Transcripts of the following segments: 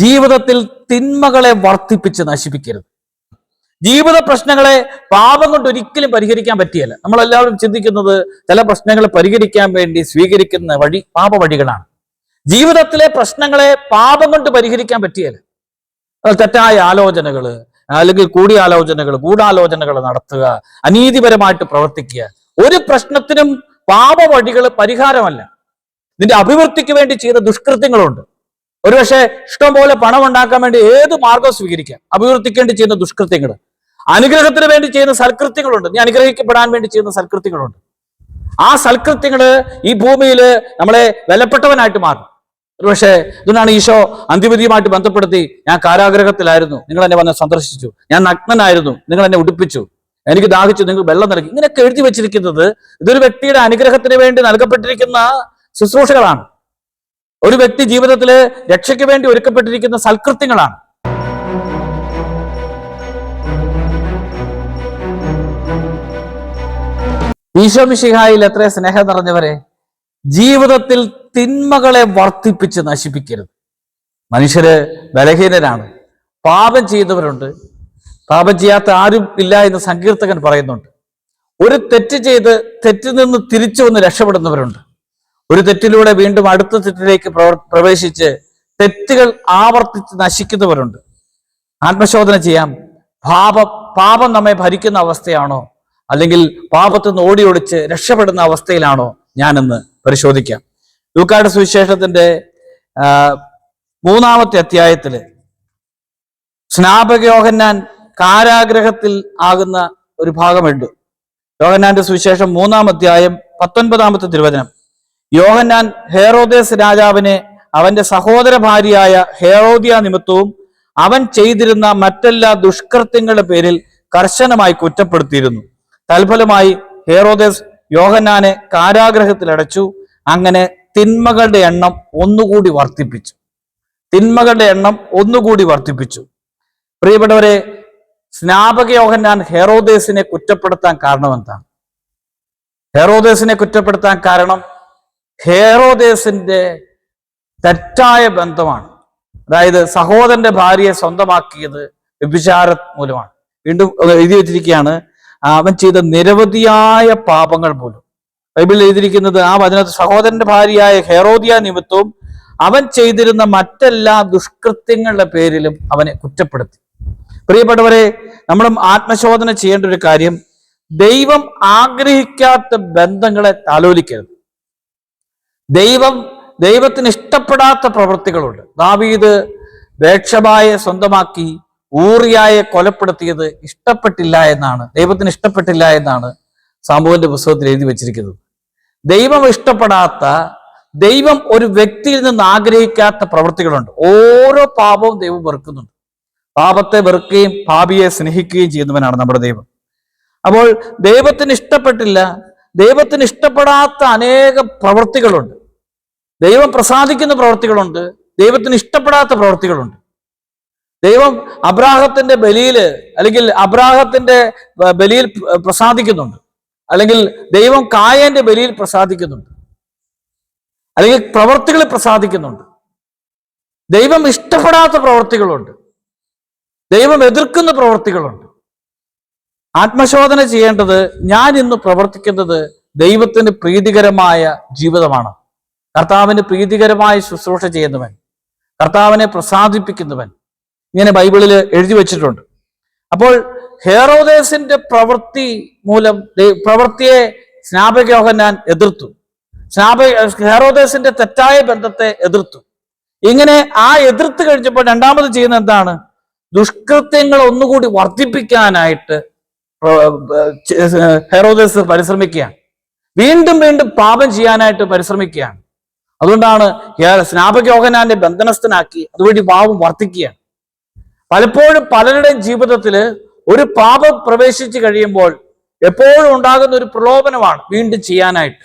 ജീവിതത്തിൽ തിന്മകളെ വർദ്ധിപ്പിച്ച് നശിപ്പിക്കരുത്. ജീവിത പ്രശ്നങ്ങളെ പാപം കൊണ്ട് ഒരിക്കലും പരിഹരിക്കാൻ പറ്റിയല്ല. നമ്മളെല്ലാവരും ചിന്തിക്കുന്നത് ചില പ്രശ്നങ്ങൾ പരിഹരിക്കാൻ വേണ്ടി സ്വീകരിക്കുന്ന വഴി പാപ വഴികളാണ്. ജീവിതത്തിലെ പ്രശ്നങ്ങളെ പാപം കൊണ്ട് പരിഹരിക്കാൻ പറ്റിയല്ല. തെറ്റായ ആലോചനകൾ അല്ലെങ്കിൽ കൂടിയാലോചനകൾ ഗൂഢാലോചനകൾ നടത്തുക അനീതിപരമായിട്ട് പ്രവർത്തിക്കുക. ഒരു പ്രശ്നത്തിനും പാപ വഴികൾ പരിഹാരമല്ല. നിന്റെ അഭിവൃദ്ധിക്ക് വേണ്ടി ചെയ്ത ദുഷ്കൃത്യങ്ങളുണ്ട്. ഒരുപക്ഷെ ഇഷ്ടംപോലെ പണം ഉണ്ടാക്കാൻ വേണ്ടി ഏത് മാർഗം സ്വീകരിക്കാം. അഭിവൃദ്ധിക്ക് വേണ്ടി ചെയ്യുന്ന ദുഷ്കൃത്യങ്ങൾ അനുഗ്രഹത്തിന് വേണ്ടി ചെയ്യുന്ന സൽകൃത്യങ്ങളുണ്ട്. നീ അനുഗ്രഹിക്കപ്പെടാൻ വേണ്ടി ചെയ്യുന്ന സൽകൃത്യങ്ങളുണ്ട്. ആ സൽകൃത്യങ്ങൾ ഈ ഭൂമിയിൽ നമ്മളെ വിലപ്പെട്ടവനായിട്ട് മാറും. ഒരുപക്ഷെ ഇതുകൊണ്ടാണ് ഈശോ അന്തിമതിയുമായിട്ട് ബന്ധപ്പെടുത്തി ഞാൻ കാരാഗ്രഹത്തിലായിരുന്നു. നിങ്ങൾ എന്നെ വന്ന് സന്ദർശിച്ചു. ഞാൻ നഗ്നനായിരുന്നു. നിങ്ങൾ എന്നെ ഉടുപ്പിച്ചു. എനിക്ക് ദാഹിച്ചു. നിങ്ങൾ വെള്ളം നൽകി. ഇങ്ങനെയൊക്കെ എഴുതി വെച്ചിരിക്കുന്നത് ഇതൊരു വ്യക്തിയുടെ അനുഗ്രഹത്തിന് വേണ്ടി നൽകപ്പെട്ടിരിക്കുന്ന ശുശ്രൂഷകളാണ്. ഒരു വ്യക്തി ജീവിതത്തിൽ രക്ഷയ്ക്ക് വേണ്ടി ഒരുക്കപ്പെട്ടിരിക്കുന്ന സൽകൃത്യങ്ങളാണ്. ഈശോ മിഷിഹായിൽ എത്ര സ്നേഹം നിറഞ്ഞവരെ ജീവിതത്തിൽ തിന്മകളെ വർദ്ധിപ്പിച്ച് നശിപ്പിക്കരുത്. മനുഷ്യര് ബലഹീനരാണ്. പാപം ചെയ്യുന്നവരുണ്ട് പാപം ചെയ്യാത്ത ആരും ഇല്ല എന്ന് സങ്കീർത്തകൻ പറയുന്നുണ്ട്. ഒരു തെറ്റ് ചെയ്ത് തെറ്റിൽ നിന്ന് തിരിച്ചു വന്ന് രക്ഷപ്പെടുന്നവരുണ്ട്. ഒരു തെറ്റിലൂടെ വീണ്ടും അടുത്ത തെറ്റിലേക്ക് പ്രവേശിച്ച് തെറ്റുകൾ ആവർത്തിച്ച് നശിക്കുന്നവരുണ്ട്. ആത്മശോധന ചെയ്യാം. പാപം പാപം നമ്മെ ഭരിക്കുന്ന അവസ്ഥയാണോ? അല്ലെങ്കിൽ പാപത്തിൽ നിന്ന് ഓടി ഒളിച്ച് രക്ഷപ്പെടുന്ന അവസ്ഥയിലാണോ ഞാനെന്ന് പരിശോധിക്കാം. ലൂക്കാട് സുവിശേഷത്തിന്റെ മൂന്നാമത്തെ അധ്യായത്തിൽ സ്നാപക യോഹന്നാൻ കാരാഗ്രഹത്തിൽ ആകുന്ന ഒരു ഭാഗമുണ്ട്. യോഹന്നാന്റെ സുവിശേഷം മൂന്നാം അധ്യായം പത്തൊൻപതാമത്തെ തിരുവചനം. യോഹന്നാൻ ഹേറോദേസ് രാജാവിനെ അവന്റെ സഹോദര ഭാര്യയായ ഹേറോദിയ നിമിത്തവും അവൻ ചെയ്തിരുന്ന മറ്റെല്ലാ ദുഷ്കൃത്യങ്ങളുടെ പേരിൽ കർശനമായി കുറ്റപ്പെടുത്തിയിരുന്നു. തൽഫലമായി ഹേറോദേസ് യോഹന്നാനെ കാരാഗ്രഹത്തിൽ അടച്ചു. അങ്ങനെ തിന്മകളുടെ എണ്ണം ഒന്നുകൂടി വർദ്ധിപ്പിച്ചു. തിന്മകളുടെ എണ്ണം ഒന്നുകൂടി വർദ്ധിപ്പിച്ചു. പ്രിയപ്പെട്ടവരെ സ്നാപക യോഹന്നാൻ ഹെറോദേസിനെ കുറ്റപ്പെടുത്താൻ കാരണം എന്താണ് ഹെറോദേസിനെ കുറ്റപ്പെടുത്താൻ കാരണം ഹെറോദേസിന്റെ തെറ്റായ ബന്ധമാണ്. അതായത് സഹോദരന്റെ ഭാര്യയെ സ്വന്തമാക്കിയത് വ്യഭിചാര മൂലമാണ്. വീണ്ടും എഴുതി വെച്ചിരിക്കുകയാണ് അവൻ ചെയ്ത നിരവധിയായ പാപങ്ങൾ പോലും ബൈബിളിൽ എഴുതിയിരിക്കുന്നത് ആ വചനത്തിൽ സഹോദരന്റെ ഭാര്യയായ ഹെറോദിയ നിമിത്തവും അവൻ ചെയ്തിരുന്ന മറ്റെല്ലാ ദുഷ്കൃത്യങ്ങളുടെ പേരിലും അവനെ കുറ്റപ്പെടുത്തി. പ്രിയപ്പെട്ടവരെ നമ്മൾ ആത്മശോധന ചെയ്യേണ്ട ഒരു കാര്യം ദൈവം ആഗ്രഹിക്കാത്ത ബന്ധങ്ങളെ താലോലിക്കരുത് ദൈവം ദൈവത്തിന് ഇഷ്ടപ്പെടാത്ത പ്രവൃത്തികളുണ്ട്. ദാവീദ് വേക്ഷബായെ സ്വന്തമാക്കി ഊറിയായെ കൊലപ്പെടുത്തിയത് ഇഷ്ടപ്പെട്ടില്ല എന്നാണ്. ദൈവത്തിന് ഇഷ്ടപ്പെട്ടില്ല എന്നാണ് സംഭവന്റെ പുസ്തകത്തിൽ എഴുതി വെച്ചിരിക്കുന്നത്. ദൈവം ഇഷ്ടപ്പെടാത്ത ദൈവം ഒരു വ്യക്തിയിൽ നിന്ന് ആഗ്രഹിക്കാത്ത പ്രവൃത്തികളുണ്ട്. ഓരോ പാപവും ദൈവം വെറുക്കുന്നുണ്ട്. പാപത്തെ വെറുക്കുകയും പാപിയെ സ്നേഹിക്കുകയും ചെയ്യുന്നവനാണ് നമ്മുടെ ദൈവം. അപ്പോൾ ദൈവത്തിന് ഇഷ്ടപ്പെട്ടില്ല ദൈവത്തിന് ഇഷ്ടപ്പെടാത്ത അനേക പ്രവൃത്തികളുണ്ട്. ദൈവം പ്രസാദിക്കുന്ന പ്രവൃത്തികളുണ്ട്. ദൈവത്തിന് ഇഷ്ടപ്പെടാത്ത പ്രവൃത്തികളുണ്ട്. ദൈവം അബ്രാഹത്തിന്റെ ബലിയിൽ അല്ലെങ്കിൽ അബ്രാഹത്തിന്റെ ബലിയിൽ പ്രസാദിക്കുന്നുണ്ട്. അല്ലെങ്കിൽ ദൈവം കായന്റെ ബലിയിൽ പ്രസാദിക്കുന്നുണ്ട്. അല്ലെങ്കിൽ പ്രവർത്തികളിൽ പ്രസാദിക്കുന്നുണ്ട്. ദൈവം ഇഷ്ടപ്പെടാത്ത പ്രവർത്തികളുണ്ട് ദൈവം എതിർക്കുന്ന പ്രവർത്തികളുണ്ട് ആത്മശോധന ചെയ്യേണ്ടത് ഞാൻ ഇന്ന് പ്രവർത്തിക്കുന്നത് ദൈവത്തിന് പ്രീതികരമായ ജീവിതമാണ്. കർത്താവിന് പ്രീതികരമായി ശുശ്രൂഷ ചെയ്യുന്നവൻ കർത്താവിനെ പ്രസാദിപ്പിക്കുന്നവൻ ഇങ്ങനെ ബൈബിളിൽ എഴുതി വെച്ചിട്ടുണ്ട്. അപ്പോൾ ഹേറോദേസിന്റെ പ്രവൃത്തി മൂലം പ്രവൃത്തിയെ സ്നാപക യോഹന്നാൻ എതിർത്തു. സ്നാപ ഹേറോദേസിന്റെ തെറ്റായ ബന്ധത്തെ എതിർത്തു. ഇങ്ങനെ ആ എതിർത്ത് കഴിഞ്ഞപ്പോൾ രണ്ടാമത് ചെയ്യുന്ന എന്താണ്? ദുഷ്കൃത്യങ്ങൾ ഒന്നുകൂടി വർദ്ധിപ്പിക്കാനായിട്ട് ഹെറോദേസ് പരിശ്രമിക്കുകയാണ്. വീണ്ടും വീണ്ടും പാപം ചെയ്യാനായിട്ട് പരിശ്രമിക്കുകയാണ്. അതുകൊണ്ടാണ് സ്നാപക യോഹനാന്റെ ബന്ധനസ്ഥനാക്കി അതുവഴി പാപം വർദ്ധിക്കുകയാണ് പലപ്പോഴും പലരുടെയും ജീവിതത്തിൽ ഒരു പാപം പ്രവേശിച്ചു കഴിയുമ്പോൾ എപ്പോഴും ഉണ്ടാകുന്ന ഒരു പ്രലോഭനമാണ് വീണ്ടും ചെയ്യാനായിട്ട്.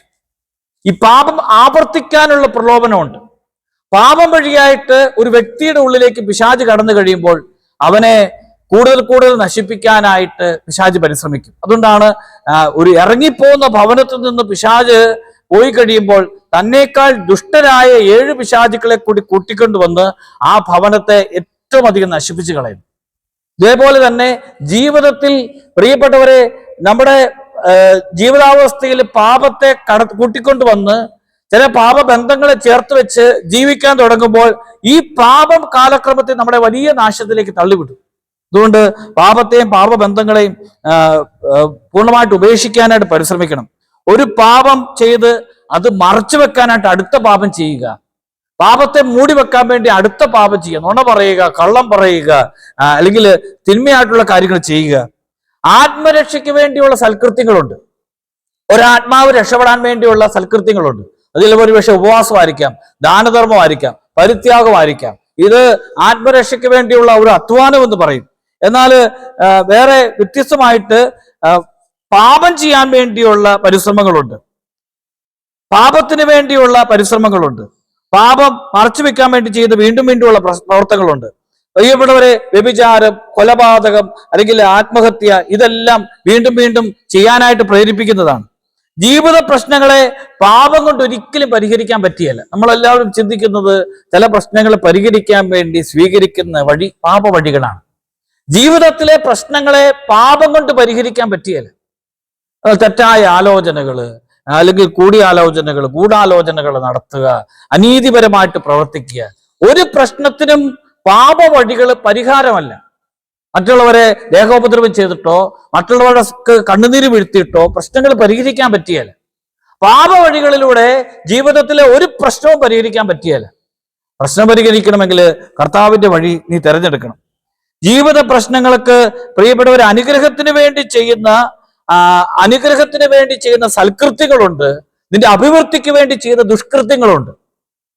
ഈ പാപം ആവർത്തിക്കാനുള്ള പ്രലോഭനമുണ്ട്. പാപം വഴിയായിട്ട് ഒരു വ്യക്തിയുടെ ഉള്ളിലേക്ക് പിശാജ് കടന്നു കഴിയുമ്പോൾ അവനെ കൂടുതൽ കൂടുതൽ നശിപ്പിക്കാനായിട്ട് പിശാജ് പരിശ്രമിക്കും. അതുകൊണ്ടാണ് ഒരു ഇറങ്ങിപ്പോകുന്ന ഭവനത്തിൽ നിന്ന് പിശാജ് പോയി കഴിയുമ്പോൾ തന്നേക്കാൾ ദുഷ്ടരായ ഏഴ് പിശാചുക്കളെ കൂടി കൂട്ടിക്കൊണ്ടുവന്ന് ആ ഭവനത്തെ ഏറ്റവും അധികം നശിപ്പിച്ചു കളയും ഇതേപോലെ തന്നെ ജീവിതത്തിൽ പ്രിയപ്പെട്ടവരെ നമ്മുടെ ജീവിതാവസ്ഥയിൽ പാപത്തെ കട കൂട്ടിക്കൊണ്ടുവന്ന് ചില പാപബന്ധങ്ങളെ ചേർത്ത് വെച്ച് ജീവിക്കാൻ തുടങ്ങുമ്പോൾ ഈ പാപം കാലക്രമത്തിൽ നമ്മുടെ വലിയ നാശത്തിലേക്ക് തള്ളിവിടും. അതുകൊണ്ട് പാപത്തെയും പാപബന്ധങ്ങളെയും പൂർണമായിട്ട് ഉപേക്ഷിക്കാനായിട്ട് പരിശ്രമിക്കണം. ഒരു പാപം ചെയ്ത് അത് മറച്ചു വെക്കാനായിട്ട് അടുത്ത പാപം ചെയ്യുക. പാപത്തെ മൂടി വെക്കാൻ വേണ്ടി അടുത്ത പാപം ചെയ്യുക. നുണ പറയുക കള്ളം പറയുക അല്ലെങ്കിൽ തിന്മയായിട്ടുള്ള കാര്യങ്ങൾ ചെയ്യുക. ആത്മരക്ഷയ്ക്ക് വേണ്ടിയുള്ള സൽകൃത്യങ്ങളുണ്ട്. ഒരാത്മാവ് രക്ഷപ്പെടാൻ വേണ്ടിയുള്ള സൽകൃത്യങ്ങളുണ്ട്. അതിൽ ഒരു പക്ഷെ ഉപവാസമായിരിക്കാം ദാനധർമ്മമായിരിക്കാം പരിത്യാഗമായിരിക്കാം. ഇത് ആത്മരക്ഷയ്ക്ക് വേണ്ടിയുള്ള ഒരു അധ്വാനം എന്ന് പറയും. എന്നാൽ വേറെ വ്യത്യസ്തമായിട്ട് പാപം ചെയ്യാൻ വേണ്ടിയുള്ള പരിശ്രമങ്ങളുണ്ട്. പാപത്തിന് വേണ്ടിയുള്ള പരിശ്രമങ്ങളുണ്ട്. പാപം മറച്ചു വെക്കാൻ വേണ്ടി ചെയ്ത് വീണ്ടും വീണ്ടുമുള്ള പ്രവർത്തനങ്ങളുണ്ട്. പ്രിയപ്പെട്ടവരെ വ്യഭിചാരം കൊലപാതകം അല്ലെങ്കിൽ ആത്മഹത്യ ഇതെല്ലാം വീണ്ടും വീണ്ടും ചെയ്യാനായിട്ട് പ്രേരിപ്പിക്കുന്നതാണ്. ജീവിത പ്രശ്നങ്ങളെ പാപം കൊണ്ട് ഒരിക്കലും പരിഹരിക്കാൻ പറ്റിയല്ല. നമ്മളെല്ലാവരും ചിന്തിക്കുന്നത് ചില പ്രശ്നങ്ങൾ പരിഹരിക്കാൻ വേണ്ടി സ്വീകരിക്കുന്ന വഴി പാപ വഴികളാണ് ജീവിതത്തിലെ പ്രശ്നങ്ങളെ പാപം കൊണ്ട് പരിഹരിക്കാൻ പറ്റിയല്ല. തെറ്റായ ആലോചനകൾ അല്ലെങ്കിൽ കൂടിയാലോചനകൾ ഗൂഢാലോചനകൾ നടത്തുക അനീതിപരമായിട്ട് പ്രവർത്തിക്കുക. ഒരു പ്രശ്നത്തിനും പാപവഴികൾ പരിഹാരമല്ല. മറ്റുള്ളവരെ ദേഹോപദ്രവം ചെയ്തിട്ടോ മറ്റുള്ളവരുടെ കണ്ണുനീര് വീഴ്ത്തിയിട്ടോ പ്രശ്നങ്ങൾ പരിഹരിക്കാൻ പറ്റിയല്ല പാപവഴികളിലൂടെ ജീവിതത്തിലെ ഒരു പ്രശ്നവും പരിഹരിക്കാൻ പറ്റിയല്ല പ്രശ്നം പരിഹരിക്കണമെങ്കിൽ കർത്താവിന്റെ വഴി നീ തിരഞ്ഞെടുക്കണം. ജീവിത പ്രശ്നങ്ങൾക്ക് പ്രിയപ്പെട്ടവർ അനുഗ്രഹത്തിന് വേണ്ടി ചെയ്യുന്ന അനുഗ്രഹത്തിന് വേണ്ടി ചെയ്യുന്ന സൽകൃത്യങ്ങളുണ്ട് നിന്റെ അഭിവൃദ്ധിക്ക് വേണ്ടി ചെയ്യുന്ന ദുഷ്കൃത്യങ്ങളുണ്ട്.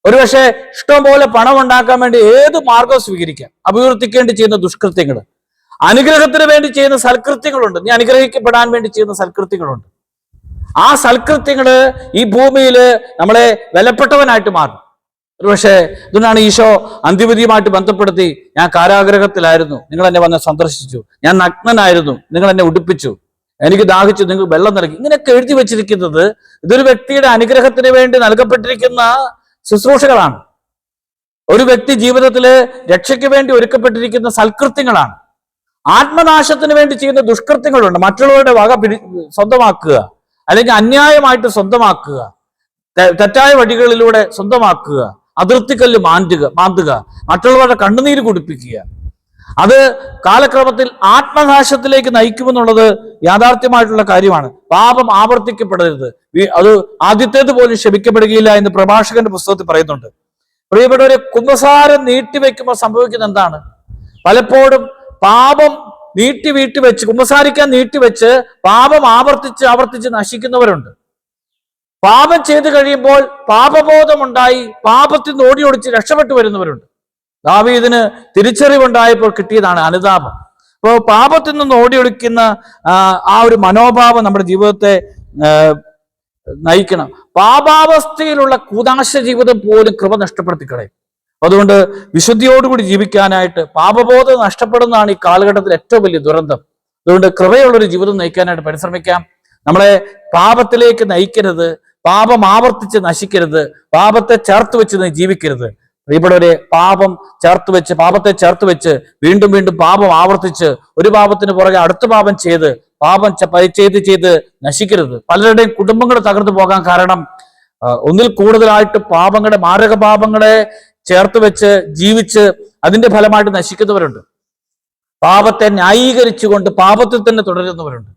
ഒരുപക്ഷെ ഇഷ്ടം പോലെ പണം ഉണ്ടാക്കാൻ വേണ്ടി ഏത് മാർഗവും സ്വീകരിക്കാം. അഭിവൃദ്ധിക്ക് വേണ്ടി ചെയ്യുന്ന ദുഷ്കൃത്യങ്ങൾ. അനുഗ്രഹത്തിന് വേണ്ടി ചെയ്യുന്ന സൽകൃത്യങ്ങളുണ്ട്. നീ അനുഗ്രഹിക്കപ്പെടാൻ വേണ്ടി ചെയ്യുന്ന സൽകൃത്യങ്ങളുണ്ട്. ആ സൽകൃത്യങ്ങൾ ഈ ഭൂമിയിൽ നമ്മളെ വിലപ്പെട്ടവനായിട്ട് മാറും. ഒരുപക്ഷെ അതുകൊണ്ടാണ് ഈശോ അന്ത്യവിധിയുമായിട്ട് ബന്ധപ്പെടുത്തി ഞാൻ കാരാഗ്രഹത്തിലായിരുന്നു. നിങ്ങൾ എന്നെ വന്ന് സന്ദർശിച്ചു. ഞാൻ നഗ്നനായിരുന്നു. നിങ്ങൾ എന്നെ ഉടുപ്പിച്ചു. എനിക്ക് ദാഹിച്ചു നിങ്ങൾക്ക് വെള്ളം നൽകി. ഇങ്ങനെയൊക്കെ എഴുതി വെച്ചിരിക്കുന്നത് ഇതൊരു വ്യക്തിയുടെ അനുഗ്രഹത്തിന് വേണ്ടി നൽകപ്പെട്ടിരിക്കുന്ന ശുശ്രൂഷകളാണ്. ഒരു വ്യക്തി ജീവിതത്തിൽ രക്ഷയ്ക്ക് വേണ്ടി ഒരുക്കപ്പെട്ടിരിക്കുന്ന സൽകൃത്യങ്ങളാണ്. ആത്മനാശത്തിന് വേണ്ടി ചെയ്യുന്ന ദുഷ്കൃത്യങ്ങളുണ്ട്. മറ്റുള്ളവരുടെ വക പിടി സ്വന്തമാക്കുക. അല്ലെങ്കിൽ അന്യായമായിട്ട് സ്വന്തമാക്കുക. തെറ്റായ വഴികളിലൂടെ സ്വന്തമാക്കുക. അതിർത്തിക്കല്ല് മാന്തുക മാന്തുക. മറ്റുള്ളവരുടെ കണ്ണുനീര് കുടിപ്പിക്കുക. അത് കാലക്രമത്തിൽ ആത്മനാശത്തിലേക്ക് നയിക്കുമെന്നുള്ളത് യാഥാർത്ഥ്യമായിട്ടുള്ള കാര്യമാണ്. പാപം ആവർത്തിക്കപ്പെടരുത്. അത് ആദ്യത്തേത് പോലും ക്ഷമിക്കപ്പെടുകയില്ല എന്ന് പ്രഭാഷകന്റെ പുസ്തകത്തിൽ പറയുന്നുണ്ട്. പ്രിയപ്പെട്ടവരെ കുമ്പസാരം നീട്ടിവെക്കുമ്പോൾ സംഭവിക്കുന്ന എന്താണ്? പലപ്പോഴും പാപം നീട്ടി വീട്ടി വെച്ച് കുമ്പസാരിക്കാൻ നീട്ടിവെച്ച് പാപം ആവർത്തിച്ച് ആവർത്തിച്ച് നശിക്കുന്നവരുണ്ട്. പാപം ചെയ്തു കഴിയുമ്പോൾ പാപബോധമുണ്ടായി പാപത്തിൽ നിന്ന് ഓടിയോടിച്ച് രക്ഷപ്പെട്ടു വരുന്നവരുണ്ട്. ദാവീദിന് തിരിച്ചറിവുണ്ടായപ്പോൾ കിട്ടിയതാണ് അനുതാപം. അപ്പോൾ പാപത്തിൽ നിന്ന് ഓടി ഒളിക്കുന്ന ആ, ആ ഒരു മനോഭാവം നമ്മുടെ ജീവിതത്തെ നയിക്കണം. പാപാവസ്ഥയിലുള്ള കൂതാശ ജീവിതം പോലും കൃപ നഷ്ടപ്പെടുത്തി കളയും അതുകൊണ്ട് വിശുദ്ധിയോടുകൂടി ജീവിക്കാനായിട്ട് പാപബോധം നഷ്ടപ്പെടുന്നതാണ് ഈ കാലഘട്ടത്തിൽ ഏറ്റവും വലിയ ദുരന്തം. അതുകൊണ്ട് കൃപയുള്ളൊരു ജീവിതം നയിക്കാനായിട്ട് പരിശ്രമിക്കാം. നമ്മളെ പാപത്തിലേക്ക് നയിക്കരുത് പാപം ആവർത്തിച്ച് നശിക്കരുത് പാപത്തെ ചേർത്ത് വെച്ച് ജീവിക്കരുത്. പ്രിയപ്പെട്ടവരെ പാപം ചേർത്ത് വെച്ച് പാപത്തെ ചേർത്ത് വെച്ച് വീണ്ടും വീണ്ടും പാപം ആവർത്തിച്ച് ഒരു പാപത്തിന് പുറകെ അടുത്ത പാപം ചെയ്ത് പാപം ച- പ- ചെയ്ത് ചെയ്ത് നശിക്കരുത്. പലരുടെയും കുടുംബങ്ങൾ തകർന്നു പോകാൻ കാരണം ഒന്നിൽ കൂടുതലായിട്ട് പാപങ്ങളെ മാരക പാപങ്ങളെ ചേർത്ത് വെച്ച് ജീവിച്ച് അതിന്റെ ഫലമായിട്ട് നശിക്കുന്നവരുണ്ട്. പാപത്തെ ന്യായീകരിച്ചുകൊണ്ട് പാപത്തിൽ തന്നെ തുടരുന്നവരുണ്ട്.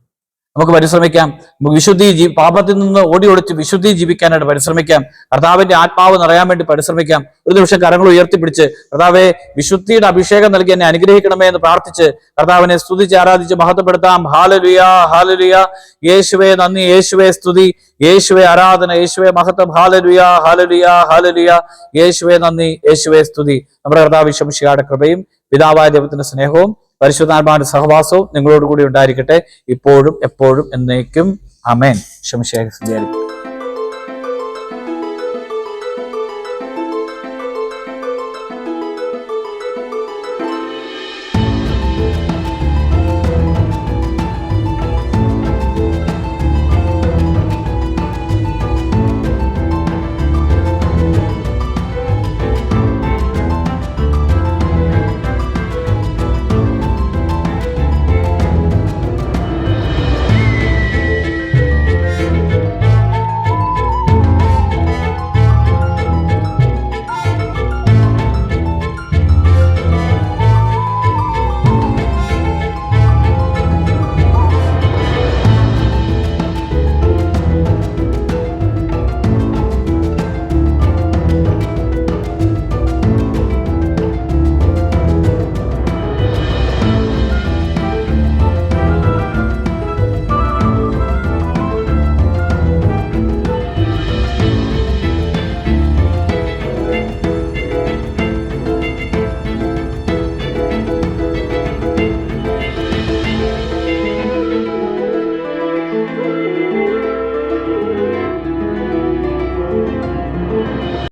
നമുക്ക് പരിശ്രമിക്കാം. വിശുദ്ധി ജീ പാപത്തിൽ നിന്ന് ഓടി ഒളിച്ച് വിശുദ്ധി ജീവിക്കാനായിട്ട് പരിശ്രമിക്കാം. കർത്താവിന്റെ ആത്മാവ് നിറയാൻ വേണ്ടി പരിശ്രമിക്കാം. ഒരു നിമിഷം കരങ്ങൾ ഉയർത്തിപ്പിടിച്ച് കർത്താവെ വിശുദ്ധിയുടെ അഭിഷേകം നൽകി എന്നെ അനുഗ്രഹിക്കണമേ എന്ന് പ്രാർത്ഥിച്ച് കർത്താവിനെ സ്തുതിച്ച് ആരാധിച്ച് മഹത്വപ്പെടുത്താം. ഹാലലുയ ഹാലലുയ യേശുവെ നന്ദി. യേശുവെ സ്തുതി. യേശുവെ ആരാധന. യേശുവെ മഹത്വം. ഹാലലുയ ഹാലലുയ ഹാലലുയ യേശുവെ നന്ദി. യേശുവെ സ്തുതി. നമ്മുടെ കർത്താവ് വിശംശിയുടെ കൃപയും പിതാവായ ദൈവത്തിന്റെ സ്നേഹവും പരിശുദ്ധാത്മാവിന്റെ സഹവാസവും നിങ്ങളോടുകൂടി ഉണ്ടായിരിക്കട്ടെ. ഇപ്പോഴും എപ്പോഴും എന്നേക്കും. അമേൻ ശംശേഖ